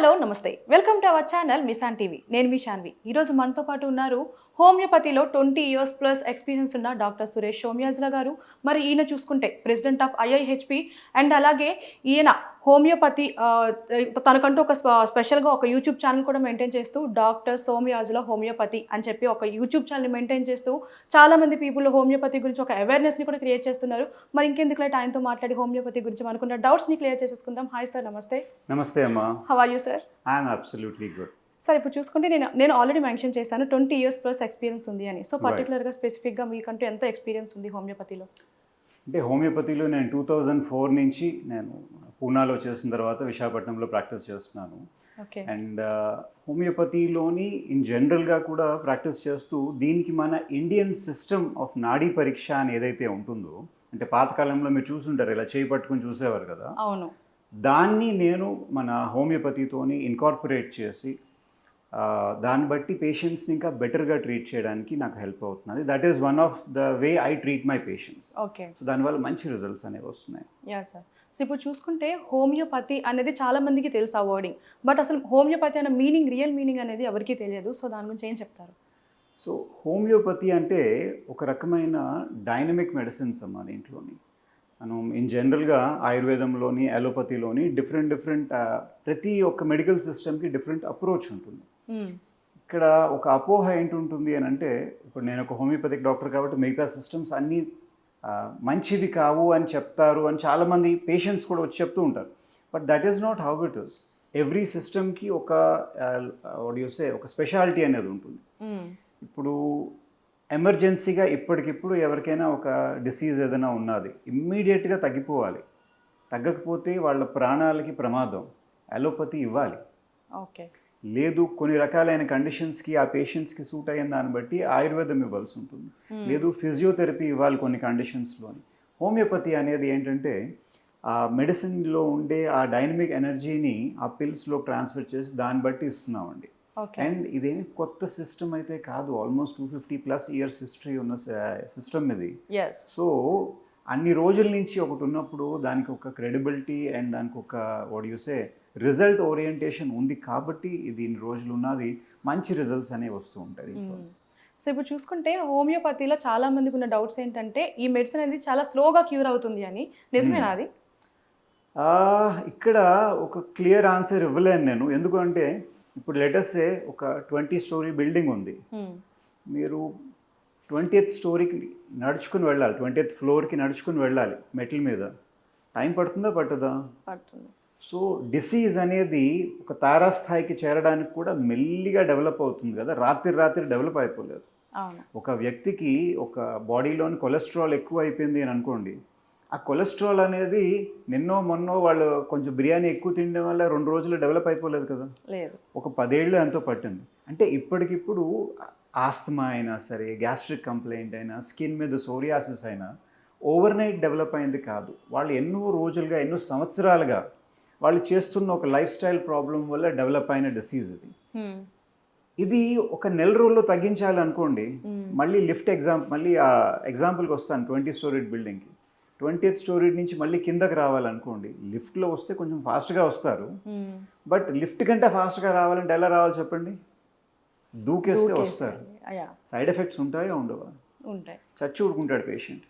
Hello నమస్తే. Welcome to our channel Misan TV. నేను మీ శాన్వి ఈరోజు మనతో పాటు ఉన్నారు హోమియోపతిలో ట్వంటీ ఇయర్స్ ప్లస్ ఎక్స్పీరియన్స్ ఉన్న డాక్టర్ సురేష్ సోమ్యాజ్ల గారు. మరి ఈయన చూసుకుంటే ప్రెసిడెంట్ ఆఫ్ ఐఐహెచ్పి అండ్ అలాగే ఈయన హోమియోపతి తనకంటూ ఒక స్ప- స్పెషల్గా ఒక యూట్యూబ్ ఛానల్ కూడా మెయింటైన్ చేస్తూ డాక్టర్ సోమయాజుల హోమియోపతి అని చెప్పి ఒక యూట్యూబ్ ఛానల్ మెయింటైన్ చేస్తూ చాలా మంది పీపుల్ హోమియోపతి గురించి ఒక అవేర్నెస్ని కూడా క్రియేట్ చేస్తున్నారు. మరి ఇంకెందుకు లేట్ ఆయనతో మాట్లాడి హోమియోపతి గురించి మనకున్న డౌట్స్ని క్లియర్ చేసేసుకుందాం. హాయ్ సార్ నమస్తే. నమస్తే అమ్మా. How are you sir I'm absolutely good sir ఇప్పుడు చూసుకుంటే నేను నేను ఆల్రెడీ మెన్షన్ చేశాను ట్వంటీ ఇయర్స్ ప్లస్ ఎక్స్పీరియన్స్ ఉంది అని. సో పర్టికులర్గా స్పెసిఫిక్గా మీకంటూ ఎంత ఎక్స్పీరియన్స్ ఉంది హోమియోపతిలో అంటే హోమియోపతిలో నేను టూ థౌజండ్ ఫోర్ నుంచి నేను పూనాలో చేసిన తర్వాత విశాఖపట్నంలో ప్రాక్టీస్ చేస్తున్నాను. ఓకే అండ్ హోమియోపతిలోని ఇన్ జనరల్గా కూడా ప్రాక్టీస్ చేస్తూ దీనికి మన ఇండియన్ సిస్టమ్ ఆఫ్ నాడీ పరీక్ష అని ఏదైతే ఉంటుందో అంటే పాతకాలంలో మీరు చూసుంటారు ఇలా చేయి పట్టుకుని చూసేవారు కదా. అవును. దాన్ని నేను మన హోమియోపతితోని ఇన్కార్పొరేట్ చేసి దాన్ని బట్టి పేషెంట్స్ని ఇంకా బెటర్గా ట్రీట్ చేయడానికి నాకు హెల్ప్ అవుతున్నది. That is one of the way I treat my patients okay so దానివల్ల మంచి రిజల్ట్స్ అనేవి వస్తున్నాయి. యా సార్ సో ఇప్పుడు చూసుకుంటే హోమియోపతి అనేది చాలా మందికి తెలుసు ఆ వర్డింగ్ బట్ అసలు హోమియోపతి అనే మీనింగ్ రియల్ మీనింగ్ అనేది ఎవరికీ తెలియదు. సో దాని గురించి ఏం చెప్తారు? సో హోమియోపతి అంటే ఒక రకమైన డైనమిక్ మెడిసిన్స్ అమ్మా దీంట్లోని. మనం ఇన్ జనరల్గా ఆయుర్వేదంలోని అలోపతిలోని డిఫరెంట్ డిఫరెంట్ ప్రతి ఒక్క మెడికల్ సిస్టమ్కి డిఫరెంట్ అప్రోచ్ ఉంటుంది. ఇక్కడ ఒక అపోహ ఏంటుంటుంది అని అంటే ఇప్పుడు నేను ఒక హోమియోపతిక్ డాక్టర్ కాబట్టి మిగతా సిస్టమ్స్ అన్నీ ఆ, మంచివి కావు అని చెప్తారు అని చాలామంది పేషెంట్స్ కూడా వచ్చి చెప్తూ ఉంటారు. But that is not how it is every సిస్టమ్కి ఒక సే ఒక స్పెషాలిటీ అనేది ఉంటుంది. మ్మ్. ఇప్పుడు ఎమర్జెన్సీగా ఇప్పటికిప్పుడు ఎవరికైనా ఒక డిసీజ్ ఏదైనా ఉన్నది ఇమ్మీడియట్గా తగ్గిపోవాలి. తగ్గకపోతే వాళ్ళ ప్రాణాలకి ప్రమాదం అలోపతి ఇవ్వాలి. ఓకే లేదు కొన్ని రకాలైన కండిషన్స్కి ఆ పేషెంట్స్కి సూట్ అయిన దాన్ని బట్టి ఆయుర్వేదం ఇవ్వాల్సి ఉంటుంది. లేదు ఫిజియోథెరపీ ఇవ్వాలి కొన్ని కండిషన్స్లోని. హోమియోపతి అనేది ఏంటంటే ఆ మెడిసిన్లో ఉండే ఆ డైనమిక్ ఎనర్జీని ఆ పిల్స్లో ట్రాన్స్ఫర్ చేసి దాన్ని బట్టి ఇస్తున్నామండి. అండ్ ఇదేమి కొత్త సిస్టమ్ అయితే కాదు almost two fifty plus years history ఉన్న సిస్టమ్ ఇది. సో అన్ని రోజుల నుంచి ఒకటి ఉన్నప్పుడు దానికి ఒక క్రెడిబిలిటీ అండ్ దానికి ఒక సే రిజల్ట్ ఓరియంటేషన్ ఉంది కాబట్టి ఇది ఇన్ని రోజులు ఉన్నది మంచి రిజల్ట్స్ అనేవి వస్తూ ఉంటాయి. సో ఇప్పుడు చూసుకుంటే హోమియోపతిలో చాలా మందికి ఉన్న డౌట్స్ ఏంటంటే ఈ మెడిసిన్ అనేది చాలా స్లోగా క్యూర్ అవుతుంది అని. నిజమేనా అది? ఇక్కడ ఒక క్లియర్ ఆన్సర్ ఇవ్వలేను నేను. ఎందుకంటే ఇప్పుడు లెటర్సే ఒక ట్వంటీ స్టోరీ బిల్డింగ్ ఉంది. మీరు ట్వంటీ ఎయిత్ స్టోరీకి నడుచుకుని వెళ్ళాలి. ట్వంటీ ఎయిత్ ఫ్లోర్కి నడుచుకుని వెళ్ళాలి మెట్ల మీద. టైం పడుతుందా? పట్టదా? పడుతుంది. సో డిసీజ్ అనేది ఒక తారాస్థాయికి చేరడానికి కూడా మెల్లిగా డెవలప్ అవుతుంది కదా. రాత్రి రాత్రి డెవలప్ అయిపోలేదు. ఒక వ్యక్తికి ఒక బాడీలోని కొలెస్ట్రాల్ ఎక్కువ అయిపోయింది అని అనుకోండి ఆ కొలెస్ట్రాల్ అనేది నిన్నో మొన్నో వాళ్ళు కొంచెం బిర్యానీ ఎక్కువ తినడం వల్ల రెండు రోజులు డెవలప్ అయిపోలేదు కదా. లేదు. ఒక పదేళ్ళు ఎంతో పట్టింది. అంటే ఇప్పటికిప్పుడు ఆస్తమా అయినా సరే గ్యాస్ట్రిక్ కంప్లైంట్ అయినా స్కిన్ మీద సోరియాసిస్ అయినా ఓవర్ నైట్ డెవలప్ అయింది కాదు. వాళ్ళు ఎన్నో రోజులుగా ఎన్నో సంవత్సరాలుగా వాళ్ళు చేస్తున్న ఒక లైఫ్ స్టైల్ ప్రాబ్లం వల్ల డెవలప్ అయిన డిసీజ్ ఇది మ్మ్. ఇది ఒక నెల రోజుల్లో తగ్గించాలనుకోండి మ్మ్. మళ్ళీ లిఫ్ట్ ఎగ్జామ్ మళ్ళీ ఆ ఎగ్జాంపుల్కి వస్తాను ట్వంటీ స్టోరీ బిల్డింగ్కి. ట్వంటీ ఎయిత్ స్టోరీ నుంచి మళ్ళీ కిందకి రావాలనుకోండి లిఫ్ట్లో వస్తే కొంచెం ఫాస్ట్గా వస్తారు. మ్మ్. బట్ లిఫ్ట్ కంటే ఫాస్ట్గా రావాలంటే ఎలా రావాలి చెప్పండి? దూకేస్తే వస్తారు. సైడ్ ఎఫెక్ట్స్ ఉంటాయా ఉండవా? చచ్చి ఊడుకుంటాడు పేషెంట్.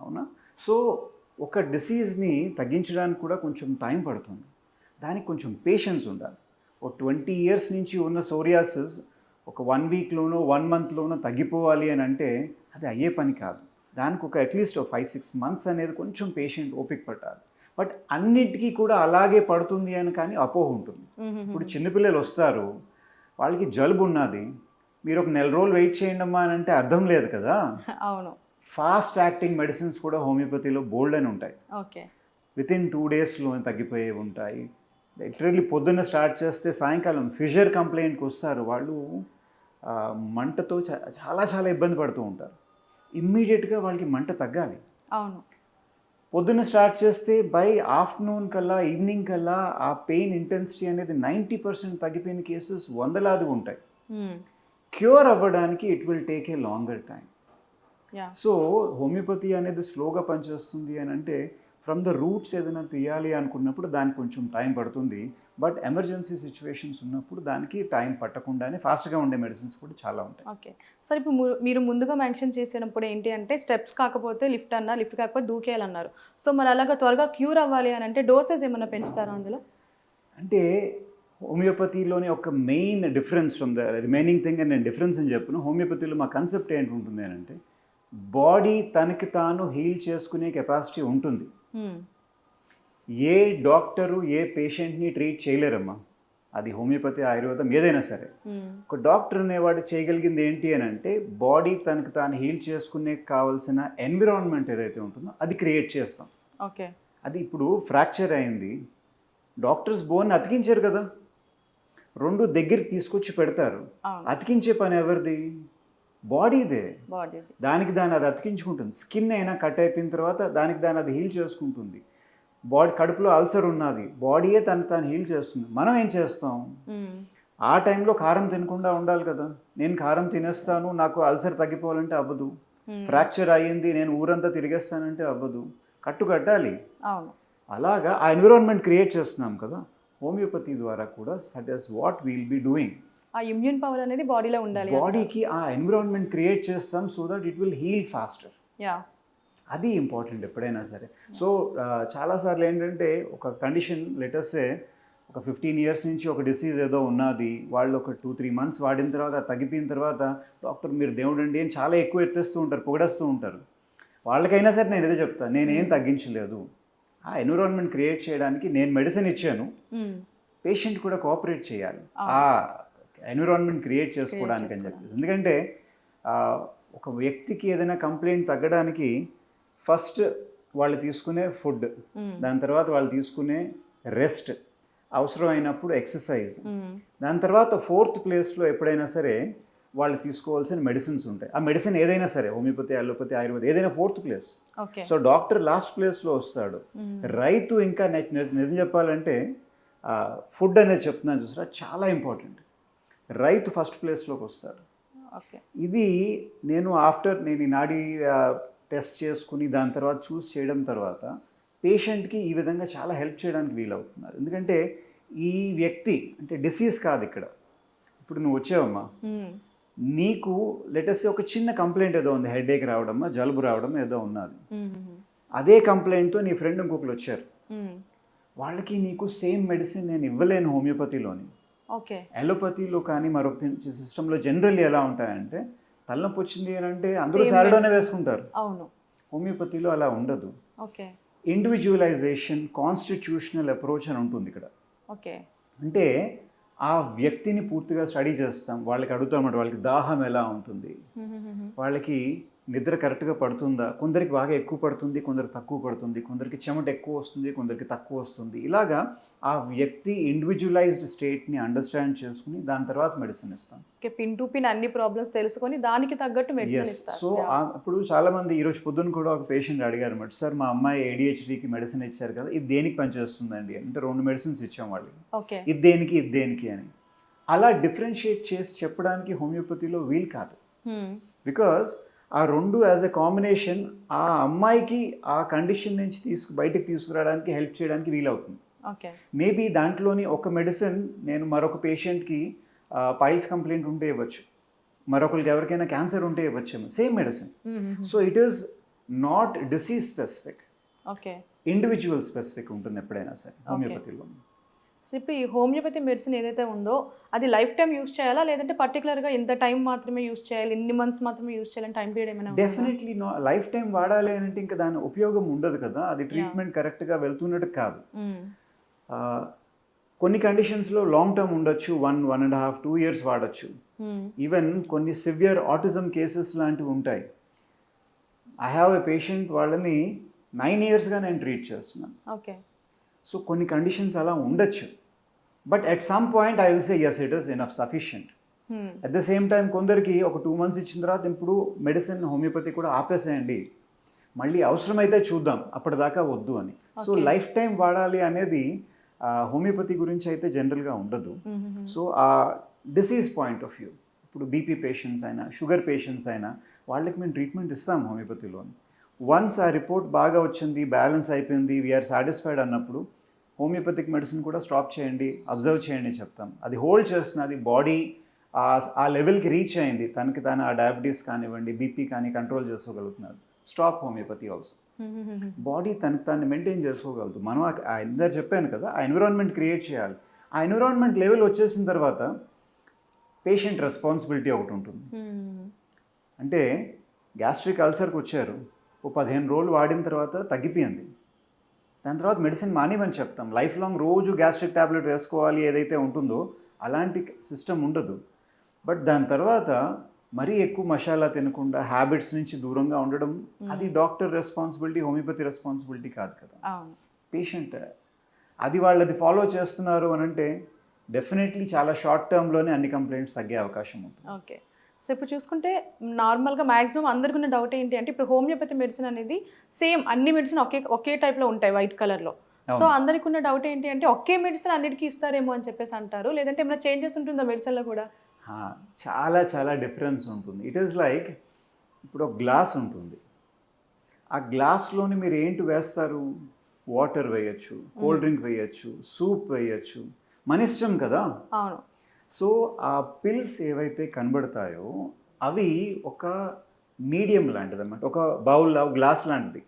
అవునా? సో ఒక డిసీజ్ని తగ్గించడానికి కూడా కొంచెం టైం పడుతుంది. దానికి కొంచెం పేషెన్స్ ఉండాలి. ఒక ట్వంటీ ఇయర్స్ నుంచి ఉన్న సోరియాసిస్ ఒక వన్ వీక్లోనో వన్ మంత్లోనో తగ్గిపోవాలి అని అంటే అది అయ్యే పని కాదు. దానికి ఒక అట్లీస్ట్ ఒక ఫైవ్ సిక్స్ మంత్స్ అనేది కొంచెం పేషెంట్ ఓపిక పట్టాలి. బట్ అన్నిటికీ కూడా అలాగే పడుతుంది అని కానీ అపోహ ఉంటుంది. ఇప్పుడు చిన్నపిల్లలు వస్తారు వాళ్ళకి జలుబు ఉన్నది మీరు ఒక నెల రోజులు వెయిట్ చేయండి అమ్మా అని అంటే అర్థం లేదు కదా? అవును. ఫాస్ట్ యాక్టింగ్ మెడిసిన్స్ కూడా హోమియోపతిలో బోల్డ్ అని ఉంటాయి. ఓకే. విత్ ఇన్ టూ డేస్లో తగ్గిపోయేవి ఉంటాయి. లిటరల్లీ పొద్దున్న స్టార్ట్ చేస్తే సాయంకాలం ఫిషర్ కంప్లైంట్కి వస్తారు. వాళ్ళు మంటతో చాలా చాలా ఇబ్బంది పడుతూ ఉంటారు. ఇమ్మీడియట్గా వాళ్ళకి మంట తగ్గాలి. అవును. పొద్దున్న స్టార్ట్ చేస్తే బై ఆఫ్టర్నూన్ కల్లా ఈవినింగ్ కల్లా ఆ పెయిన్ ఇంటెన్సిటీ అనేది నైంటీ పర్సెంట్ తగ్గిపోయిన కేసెస్ వందలాది ఉంటాయి. క్యూర్ అవ్వడానికి it will take a longer time so homeopathy అనేది స్లోగా పనిచేస్తుంది అని అంటే ఫ్రమ్ ద రూట్స్ ఏదైనా తీయాలి అనుకున్నప్పుడు దానికి కొంచెం టైం పడుతుంది. బట్ ఎమర్జెన్సీ సిచ్యువేషన్స్ ఉన్నప్పుడు దానికి టైం పట్టకుండానే ఫాస్ట్గా ఉండే మెడిసిన్స్ కూడా చాలా ఉంటాయి. ఓకే సార్ ఇప్పుడు మీరు ముందుగా మెన్షన్ చేసినప్పుడు ఏంటి అంటే స్టెప్స్ కాకపోతే లిఫ్ట్ అన్నా లిఫ్ట్ కాకపోతే దూకేయాలన్నారు. సో మరి అలాగా త్వరగా క్యూర్ అవ్వాలి అని అంటే డోసెస్ ఏమైనా పెంచుతారా అందులో? అంటే హోమియోపతిలోని ఒక main difference from the remaining thing అని నేను డిఫరెన్స్ అని చెప్పను. హోమియోపతిలో మా కన్సెప్ట్ ఏంటి ఉంటుంది అని అంటే బాడీ తనకి తాను హీల్ చేసుకునే కెపాసిటీ ఉంటుంది. మ్మ్. ఏ డాక్టరు ఏ పేషెంట్ని ట్రీట్ చేయలేరమ్మా. అది హోమియోపతి ఆయుర్వేదం ఏదైనా సరే. మ్మ్. ఒక డాక్టర్ అనేవాడు చేయగలిగింది ఏంటి అని అంటే బాడీ తనకు తాను హీల్ చేసుకునే కావాల్సిన ఎన్విరాన్మెంట్ ఏదైతే ఉంటుందో అది క్రియేట్ చేస్తాం. ఓకే అది ఇప్పుడు ఫ్రాక్చర్ అయింది. డాక్టర్స్ బోన్ అతికించారు కదా. రెండు దగ్గరికి తీసుకొచ్చి పెడతారు. అతికించే పని ఎవరిది? బాడీదే బాడీ దానికి దాని అది అతికించుకుంటుంది. స్కిన్ అయినా కట్ అయిపోయిన తర్వాత దానికి దాని అది హీల్ చేసుకుంటుంది. బాడీ కడుపులో అల్సర్ ఉన్నది. బాడీయే తను తాను హీల్ చేస్తుంది. మనం ఏం చేస్తాం? ఆ టైంలో కారం తినకుండా ఉండాలి కదా. నేను కారం తినేస్తాను నాకు అల్సర్ తగ్గిపోవాలంటే అవ్వదు. ఫ్రాక్చర్ అయ్యింది నేను ఊరంతా తిరిగేస్తానంటే అవ్వదు. కట్టు కట్టాలి అలాగా ఆ ఎన్విరాన్మెంట్ క్రియేట్ చేస్తున్నాం కదా. హోమియోపతి ద్వారా కూడా that is what we'll be doing ఆ ఇమ్యూన్ పవర్ అనేది బాడీలో ఉండాలి బాడీకి ఆ ఎన్విరాన్మెంట్ క్రియేట్ చేస్తాం so that it will heal faster yeah అది ఇంపార్టెంట్ ఎప్పుడైనా సరే. సో చాలాసార్లు ఏంటంటే ఒక కండిషన్ లెటర్సే ఒక ఫిఫ్టీన్ ఇయర్స్ నుంచి ఒక డిసీజ్ ఏదో ఉన్నది వాళ్ళు ఒక టూ త్రీ మంత్స్ వాడిన తర్వాత తగ్గిపోయిన తర్వాత డాక్టర్ మీరు దేవుడు అండి అని చాలా ఎక్కువ ఎత్తేస్తూ ఉంటారు పొగడేస్తూ ఉంటారు. వాళ్ళకైనా సరే నేను ఇదే చెప్తాను నేనేం తగ్గించలేదు. ఆ ఎన్విరాన్మెంట్ క్రియేట్ చేయడానికి నేను మెడిసిన్ ఇచ్చాను. పేషెంట్ కూడా కోఆపరేట్ చేయాలి. ఆ ఎన్విరాన్మెంట్ క్రియేట్ చేసుకోవడానికి అని చెప్పి ఎందుకంటే ఒక వ్యక్తికి ఏదైనా కంప్లైంట్ తగ్గడానికి ఫస్ట్ వాళ్ళు తీసుకునే ఫుడ్ దాని తర్వాత వాళ్ళు తీసుకునే రెస్ట్ అవసరమైనప్పుడు ఎక్సర్సైజ్. దాని తర్వాత ఫోర్త్ ప్లేస్లో ఎప్పుడైనా సరే వాళ్ళు తీసుకోవాల్సిన మెడిసిన్స్ ఉంటాయి. ఆ మెడిసిన్ ఏదైనా సరే హోమియోపతి అలోపతి ఆయుర్వేద ఏదైనా fourth place. So doctor last ప్లేస్లో వస్తాడు. రైతు ఇంకా నిజం చెప్పాలంటే ఫుడ్ అనేది చెప్తున్నాను చూసారా? చాలా ఇంపార్టెంట్. రైతు ఫస్ట్ ప్లేస్లోకి వస్తాడు. ఓకే. ఇది నేను ఆఫ్టర్ నేను ఈ నాడీ టెస్ట్ చేసుకుని దాని తర్వాత చూస్ చేయడం తర్వాత పేషెంట్కి ఈ విధంగా చాలా హెల్ప్ చేయడానికి వీలవుతున్నారు. ఎందుకంటే ఈ వ్యక్తి అంటే డిసీజ్ కాదు ఇక్కడ. ఇప్పుడు నువ్వు వచ్చావమ్మా. నీకు లెటెస్ ఒక చిన్న కంప్లైంట్ ఏదో ఉంది హెడేక్ రావడమా జలుబు రావడం ఏదో ఉన్నది. అదే కంప్లైంట్తో నీ ఫ్రెండ్ ఇంకొకరు వచ్చారు. వాళ్ళకి నీకు సేమ్ మెడిసిన్ నేను ఇవ్వలేను హోమియోపతిలోని ఓకే. అలోపతిలో కానీ మరొక సిస్టంలో జనరల్లీ ఎలా ఉంటాయంటే తలనొప్పి వచ్చింది అని అంటే అందరూ సారడోనే. వేసుకుంటారు. అవును. హోమియోపతిలో అలా ఉండదు. ఓకే. ఇండివిజువలైజేషన్ కాన్స్టిట్యూషనల్ అప్రోచ్ అని ఉంటుంది ఇక్కడ. ఓకే. అంటే ఆ వ్యక్తిని పూర్తిగా స్టడీ చేస్తాం వాళ్ళకి అడుగుతామన్నమాట వాళ్ళకి దాహం ఎలా ఉంటుంది? వాళ్ళకి నిద్ర కరెక్ట్గా పడుతుందా? కొందరికి బాగా ఎక్కువ పడుతుంది కొందరికి తక్కువ పడుతుంది కొందరికి చెమట ఎక్కువ వస్తుంది కొందరికి తక్కువ వస్తుంది. ఇలాగా ఆ వ్యక్తి ఇండివిజువలైజ్డ్ స్టేట్ని అండర్స్టాండ్ చేసుకుని దాని తర్వాత మెడిసిన్ ఇస్తాం. ఓకే పిన్ టు పిన్ అన్ని ప్రాబ్లమ్స్ తెలుసుకొని దానికి తగ్గట్టు మెడిసిన్ సో ఇప్పుడు చాలా మంది ఈరోజు పొద్దున్న కూడా ఒక పేషెంట్ అడిగారు అనమాట సార్ మా అమ్మాయి ఏడిహెచ్డికి మెడిసిన్ ఇచ్చారు కదా ఇది దేనికి పనిచేస్తుందండి? అంటే రెండు మెడిసిన్స్ ఇచ్చాం వాళ్ళకి. ఓకే. ఇది దేనికి ఇది దేనికి? అని. అలా డిఫరెన్షియేట్ చేసి చెప్పడానికి హోమియోపతిలో వీలు కాదు. బికాస్ ఆ రెండు యాజ్ ఎ కాంబినేషన్ ఆ అమ్మాయికి ఆ కండిషన్ నుంచి తీసుకు బయటకు తీసుకురావడానికి హెల్ప్ చేయడానికి వీలవుతుంది. మేబీ దాంట్లోని ఒక మెడిసిన్ నేను మరొక పేషెంట్కి పైల్స్ కంప్లైంట్ ఉంటే ఇవ్వచ్చు. మరొకరికి ఎవరికైనా క్యాన్సర్ ఉంటే ఇవ్వచ్చేమో. Same medicine so it is not disease specific okay individual specific ఉంటుంది ఎప్పుడైనా సరే హోమియోపతిలో సో ఇప్పుడు ఈ హోమియోపతి మెడిసిన్ ఏదైతే ఉందో అది లైఫ్ టైం యూస్ చేయాలా? లేదంటే పర్టికులర్గా ఇంత టైం మాత్రమే యూస్ చేయాలి? ఇన్ని మంత్స్ మాత్రమే యూస్ చేయాలని టైం పీరియడ్ ఏమైనా? Definitely no. లైఫ్ టైం వాడాలి అని అంటే ఇంకా దాని ఉపయోగం ఉండదు కదా? అది ట్రీట్మెంట్ కరెక్ట్గా వెళ్తున్నట్టు కాదు. ఆ, కొన్ని కండిషన్స్లో లాంగ్ టర్మ్ ఉండొచ్చు. One one and half two years వాడచ్చు. ఈవెన్ కొన్ని సివియర్ ఆటిజం కేసెస్ లాంటివి ఉంటాయి. ఐ హ్యావ్ ఎ పేషెంట్ వాళ్ళని నైన్ ఇయర్స్గా నేను ట్రీట్ చేస్తున్నాను. ఓకే సో కొన్ని కండిషన్స్ అలా ఉండొచ్చు but at some point I will say yes it is enough sufficient. At the same time కొందరికి ఒక టూ మంత్స్ ఇచ్చిన తర్వాత ఇప్పుడు మెడిసిన్ హోమియోపతి కూడా ఆపేసేయండి మళ్ళీ అవసరమైతే చూద్దాం అప్పటిదాకా వద్దు అని సో. లైఫ్ టైం వాడాలి అనేది హోమియోపతి గురించి అయితే జనరల్గా ఉండదు. సో ఆ డిసీజ్ పాయింట్ ఆఫ్ వ్యూ ఇప్పుడు బీపీ పేషెంట్స్ అయినా షుగర్ పేషెంట్స్ అయినా వాళ్ళకి మేము ట్రీట్మెంట్ ఇస్తాం హోమియోపతిలో వన్స్ ఆ రిపోర్ట్ బాగా వచ్చింది బ్యాలెన్స్ అయిపోయింది వీఆర్ సాటిస్ఫైడ్ అన్నప్పుడు హోమియోపతిక్ మెడిసిన్ కూడా స్టాప్ చేయండి అబ్జర్వ్ చేయండి చెప్తాం. అది హోల్డ్ చేస్తున్నది బాడీ ఆ లెవెల్కి రీచ్ అయింది. తనకి తాను ఆ డయాబెటీస్ కానివ్వండి బీపీ కానీ control చేసుకోగలుగుతున్నారు. Stop homeopathy also. Body తనకి తాన్ని మెయింటైన్ చేసుకోగలదు. మనం ఇందాక చెప్పాను కదా ఆ ఎన్విరాన్మెంట్ క్రియేట్ చేయాలి. ఆ ఎన్విరాన్మెంట్ లెవెల్ వచ్చేసిన తర్వాత పేషెంట్ రెస్పాన్సిబిలిటీ ఒకటి ఉంటుంది. అంటే గ్యాస్ట్రిక్ అల్సర్కి వచ్చారు. ఓ పదిహేను రోజులు వాడిన తర్వాత తగ్గిపోయింది. దాని తర్వాత మెడిసిన్ మానేమని చెప్తాం. లైఫ్ లాంగ్ రోజు గ్యాస్ట్రిక్ ట్యాబ్లెట్ వేసుకోవాలి ఏదైతే ఉంటుందో అలాంటి సిస్టమ్ ఉండదు. బట్ దాని తర్వాత మరీ ఎక్కువ మసాలా తినకుండా హ్యాబిట్స్ నుంచి దూరంగా ఉండడం అది డాక్టర్ రెస్పాన్సిబిలిటీ హోమియోపతి రెస్పాన్సిబిలిటీ కాదు కదా. పేషెంట్ అది వాళ్ళది ఫాలో చేస్తున్నారు అని అంటే డెఫినెట్లీ చాలా షార్ట్ టర్మ్లోనే అన్ని కంప్లైంట్స్ తగ్గే అవకాశం ఉంటుంది. ఓకే. సో ఇప్పుడు చూసుకుంటే నార్మల్గా మ్యాక్సిమం అందరికి ఉన్న డౌట్ ఏంటి అంటే ఇప్పుడు హోమియోపతి మెడిసిన్ అనేది సేమ్ అన్ని మెడిసిన్ ఒకే ఒకే టైప్లో ఉంటాయి వైట్ కలర్లో. సో. అందరికి ఉన్న డౌట్ ఏంటి అంటే ఒకే మెడిసిన్ అన్నిటికీ ఇస్తారేమో అని చెప్పేసి అంటారు. లేదంటే ఏమైనా చేంజెస్ ఉంటుందా మెడిసిన్లో కూడా? చాలా చాలా డిఫరెన్స్ ఉంటుంది. ఇట్ ఈస్ లైక్ ఇప్పుడు ఒక గ్లాస్ ఉంటుంది. ఆ గ్లాస్లోని మీరు ఏంటి వేస్తారు? వాటర్ వేయచ్చు కోల్డ్ డ్రింక్ వేయచ్చు సూప్ వేయచ్చు. మన ఇష్టం కదా? అవును. సో ఆ పిల్స్ ఏవైతే కనబడతాయో అవి ఒక మీడియం లాంటిది అనమాట ఒక బౌల్ గ్లాస్ లాంటిది.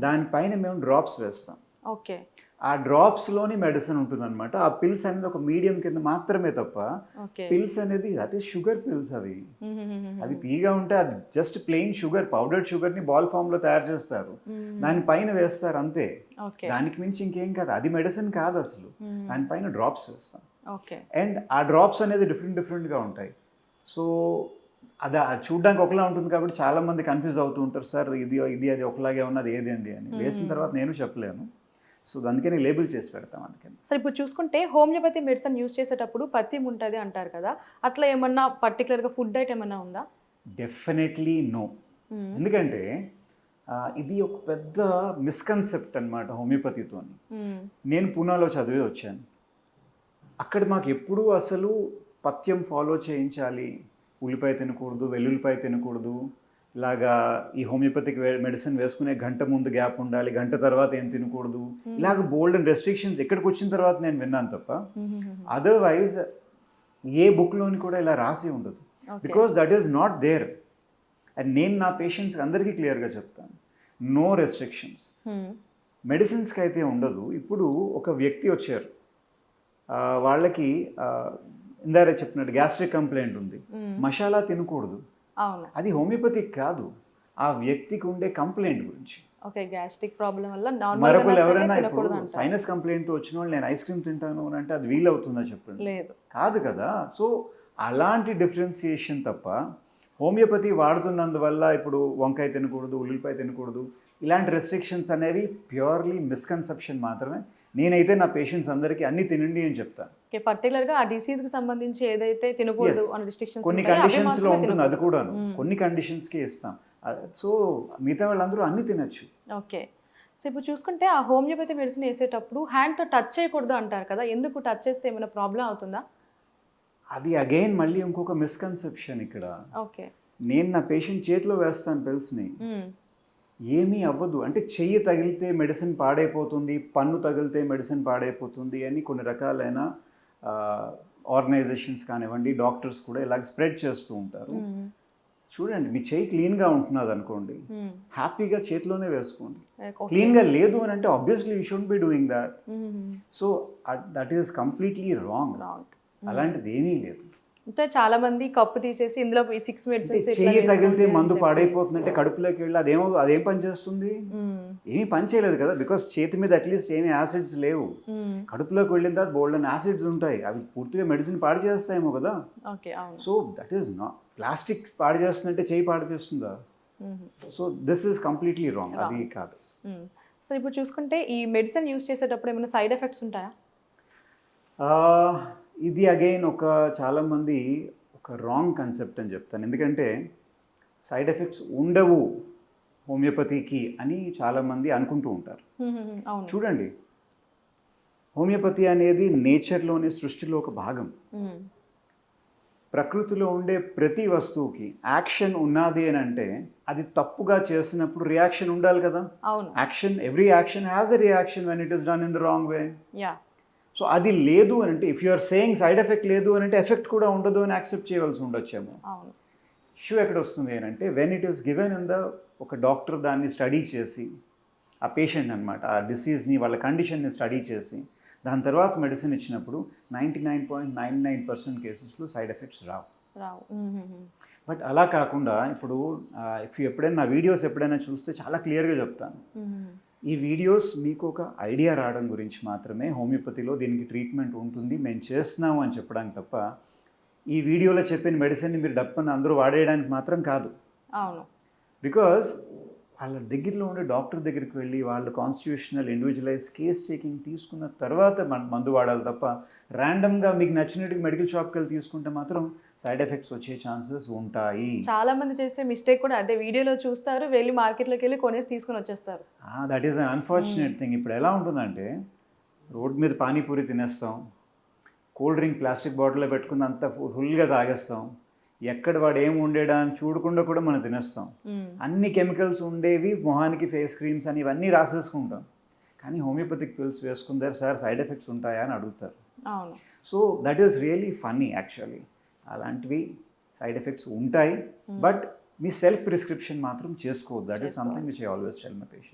దానిపైన మేము డ్రాప్స్ వేస్తాం. ఓకే. ఆ డ్రాప్స్లోని మెడిసిన్ ఉంటుందన్నమాట. ఆ పిల్స్ అనేది ఒక మీడియం కింద మాత్రమే తప్ప పిల్స్ అనేది అదే షుగర్ పిల్స్ అవి. అవి తీగా ఉంటే అది జస్ట్ ప్లెయిన్ షుగర్ పౌడర్డ్ షుగర్ని బాల్ ఫామ్లో తయారు చేస్తారు. దానిపైన వేస్తారు అంతే. దానికి మించి ఇంకేం కాదు. అది మెడిసిన్ కాదు అసలు. దానిపైన డ్రాప్స్ వేస్తాం. అండ్ ఆ డ్రాప్స్ అనేది డిఫరెంట్ డిఫరెంట్గా ఉంటాయి. సో అది చూడ్డానికి ఒకలా ఉంటుంది కాబట్టి చాలా మంది కన్ఫ్యూజ్ అవుతూ ఉంటారు సార్ ఇది ఇది అది ఒకలాగే ఉన్నది ఏది అండి? అని. వేసిన తర్వాత నేను చెప్పలేను. సో అందుకని లేబుల్ చేసి పెడతాం అందుకని సరే ఇప్పుడు చూసుకుంటే హోమియోపతి మెడిసిన్ యూస్ చేసేటప్పుడు పత్యం ఉంటుంది అంటారు కదా అట్లా ఏమన్నా పర్టికులర్గా ఫుడ్ ఐటమ్ ఏమన్నా ఉందా? డెఫినెట్లీ నో ఎందుకంటే ఆ, ఇది ఒక పెద్ద మిస్కన్సెప్ట్ అనమాట హోమియోపతితో నేను పూనాలో చదివి వచ్చాను అక్కడ మాకు ఎప్పుడూ అసలు పథ్యం ఫాలో చేయించాలి. ఉల్లిపాయ తినకూడదు వెల్లుల్లిపాయ తినకూడదు. ఇలాగా ఈ హోమియోపతిక్ మెడిసిన్ వేసుకునే గంట ముందు గ్యాప్ ఉండాలి గంట తర్వాత ఏం తినకూడదు. ఇలాగ బోల్డ్ అండ్ రెస్ట్రిక్షన్స్ ఎక్కడికి వచ్చిన తర్వాత నేను విన్నాను తప్ప అదర్వైజ్ ఏ బుక్లోని కూడా ఇలా రాసి ఉండదు. Because that is not there and నేను నా పేషెంట్స్కి అందరికీ క్లియర్గా చెప్తాను. నో రెస్ట్రిక్షన్స్ మెడిసిన్స్కి అయితే ఉండదు. ఇప్పుడు ఒక వ్యక్తి వచ్చారు. వాళ్ళకి ఆ, ఇందాక చెప్పినట్టు గ్యాస్ట్రిక్ కంప్లైంట్ ఉంది. మసాలా తినకూడదు. అది హోమియోపతిక్ కాదు. ఆ వ్యక్తికి ఉండే కంప్లైంట్ గురించి. ఓకే గ్యాస్ట్రిక్ ప్రాబ్లం వల్ల మరొకరు ఎవరైనా ఇప్పుడు సైనస్ కంప్లైంట్తో వచ్చిన వాళ్ళు నేను ఐస్ క్రీమ్ తింటాను అని అంటే అది వీలవుతుందా చెప్పండి? లేదు. కాదు కదా. సో అలాంటి డిఫరెన్సియేషన్ తప్ప హోమియోపతి వాడుతున్నందువల్ల ఇప్పుడు వంకాయ తినకూడదు ఉల్లిపాయ తినకూడదు ఇలాంటి రెస్ట్రిక్షన్స్ అనేవి ప్యూర్లీ మిస్కన్సెప్షన్ మాత్రమే. నేనైతే నా పేషెంట్స్ అందరికీ అన్ని తినండి అని చెప్తాను ఓకే పర్టికులర్గా ఆ డిసీజ్కి సంబంధించి ఏదైతే తినకూడదు. అనే రిస్ట్రిక్షన్స్ కొన్ని కండిషన్స్లో ఉంటుంది అది కూడాను. కొన్ని కండిషన్స్కి ఇస్తాం. సో మిగతా వాళ్ళందరూ అన్ని తినచ్చు. ఓకే సో ఇప్పుడు చూసుకుంటే ఆ హోమియోపతి మెడిసిన్ వేసేటప్పుడు హ్యాండ్తో టచ్ చేయకూడదు అంటారు కదా ఎందుకు టచ్ చేస్తే ఏమైనా ప్రాబ్లం అవుతుందా? అది అగైన్ మళ్ళీ ఇంకొక మిస్కన్సెప్షన్ ఇక్కడ. ఓకే నేను నా పేషెంట్ చేతిలో వేస్తాను పిల్స్ని ఏమీ అవ్వదు. అంటే చెయ్యి తగిలితే మెడిసిన్ పాడైపోతుంది పన్ను తగిలితే మెడిసిన్ పాడైపోతుంది అని కొన్ని రకాలైన ఆర్గనైజేషన్స్ కానివ్వండి డాక్టర్స్ కూడా ఇలాగ స్ప్రెడ్ చేస్తూ ఉంటారు. చూడండి మీ చెయ్యి క్లీన్గా ఉంటున్నది అనుకోండి హ్యాపీగా చేతిలోనే వేసుకోండి. క్లీన్గా లేదు అని అంటే obviously you should be doing that so that is completely wrong అలాంటిది ఏమీ లేదు. అంటే చాలా మంది కప్పు తీసేసి ఇందులో సిక్స్ మెడిసిన్స్ చెయ్యి తగిలితే మందు పాడైపోతుందంటే కడుపులోకి వెళ్ళి అదేమో అదేం పని చేస్తుంది? ఏమీ పని చేయలేదు కదా బికాస్ చేతి మీద అట్లీస్ట్ ఏమీ యాసిడ్స్ లేవు. కడుపులోకి వెళ్ళిన తర్వాత బోల్డ్ అని యాసిడ్స్ ఉంటాయి అవి పూర్తిగా మెడిసిన్ పాడు చేస్తాయేమో కదా. So that is not plastic పాడు చేస్తుందంటే చేయి పాడు చేస్తుందా? So this is completely wrong అది కాదు. సో ఇప్పుడు చూసుకుంటే ఈ మెడిసిన్ యూస్ చేసేటప్పుడు ఏమైనా సైడ్ ఎఫెక్ట్స్ ఉంటాయా? ఆ, ఇది అగైన్ ఒక చాలామంది ఒక రాంగ్ కన్సెప్ట్ అని చెప్తాను. ఎందుకంటే సైడ్ ఎఫెక్ట్స్ ఉండవు హోమియోపతికి అని చాలామంది అనుకుంటూ ఉంటారు. చూడండి. హోమియోపతి అనేది నేచర్లోని సృష్టిలో ఒక భాగం. ప్రకృతిలో ఉండే ప్రతి వస్తువుకి యాక్షన్ ఉన్నది అని అంటే అది తప్పుగా చేసినప్పుడు రియాక్షన్ ఉండాలి కదా. Action every action has a reaction when it is done in the wrong way so అది లేదు అని అంటే if you are saying side effect లేదు అని అంటే ఎఫెక్ట్ కూడా ఉండదు అని యాక్సెప్ట్ చేయవలసి ఉండొచ్చేమో. ఇష్యూ ఎక్కడ వస్తుంది అని అంటే when it is given in the ఒక డాక్టర్ దాన్ని స్టడీ చేసి ఆ పేషెంట్ అనమాట ఆ డిసీజ్ని వాళ్ళ కండిషన్ని స్టడీ చేసి దాని తర్వాత మెడిసిన్ ఇచ్చినప్పుడు ninety nine point nine nine percent కేసెస్లో సైడ్ ఎఫెక్ట్స్ రావు. రావు. బట్ అలా కాకుండా ఇప్పుడు ఇఫ్ ఎప్పుడైనా నా వీడియోస్ ఎప్పుడైనా చూస్తే చాలా క్లియర్గా చెప్తాను. ఈ వీడియోస్ మీకు ఒక ఐడియా రావడం గురించి మాత్రమే హోమియోపతిలో దీనికి ట్రీట్మెంట్ ఉంటుంది. మేము చేస్తున్నాము అని చెప్పడానికి తప్ప ఈ వీడియోలో చెప్పిన మెడిసిన్ని మీరు డప్పని అందరూ వాడేయడానికి మాత్రం కాదు. అవును. బికాజ్ వాళ్ళ దగ్గరలో ఉండే డాక్టర్ దగ్గరికి వెళ్ళి వాళ్ళు కాన్స్టిట్యూషనల్ ఇండివిజువలైజ్ కేస్ టేకింగ్ తీసుకున్న తర్వాత మన మందు వాడాలి తప్ప ర్యాండమ్గా మీకు నచ్చినట్టు మెడికల్ షాప్కి వెళ్ళి తీసుకుంటే మాత్రం సైడ్ ఎఫెక్ట్స్ వచ్చే ఛాన్సెస్ ఉంటాయి. చాలా మంది చేసే మిస్టేక్ కూడా అదే వీడియోలో చూస్తారు వెళ్ళి మార్కెట్లోకి వెళ్ళి కొనేసి తీసుకొని వచ్చేస్తారు. That is un unfortunate thing ఇప్పుడు ఎలా ఉంటుందంటే రోడ్ మీద పానీపూరి తినేస్తాం కూల్ డ్రింక్ ప్లాస్టిక్ బాటిల్లో పెట్టుకుని అంత ఫుల్గా తాగేస్తాం ఎక్కడ వాడు ఏం ఉండేడా అని చూడకుండా కూడా మనం తినేస్తాం. మ్మ్. అన్ని కెమికల్స్ ఉండేవి మొహానికి ఫేస్ క్రీమ్స్ అని ఇవన్నీ రాసేసుకుంటాం. కానీ హోమియోపతిక్ పిల్స్ వేసుకుంటారు సార్ సైడ్ ఎఫెక్ట్స్ ఉంటాయా? అని అడుగుతారు. So that is really funny actually అలాంటివి సైడ్ ఎఫెక్ట్స్ ఉంటాయి బట్ మీ సెల్ఫ్ ప్రిస్క్రిప్షన్ మాత్రం చేసుకోవద్దు. That is something which I always tell my patient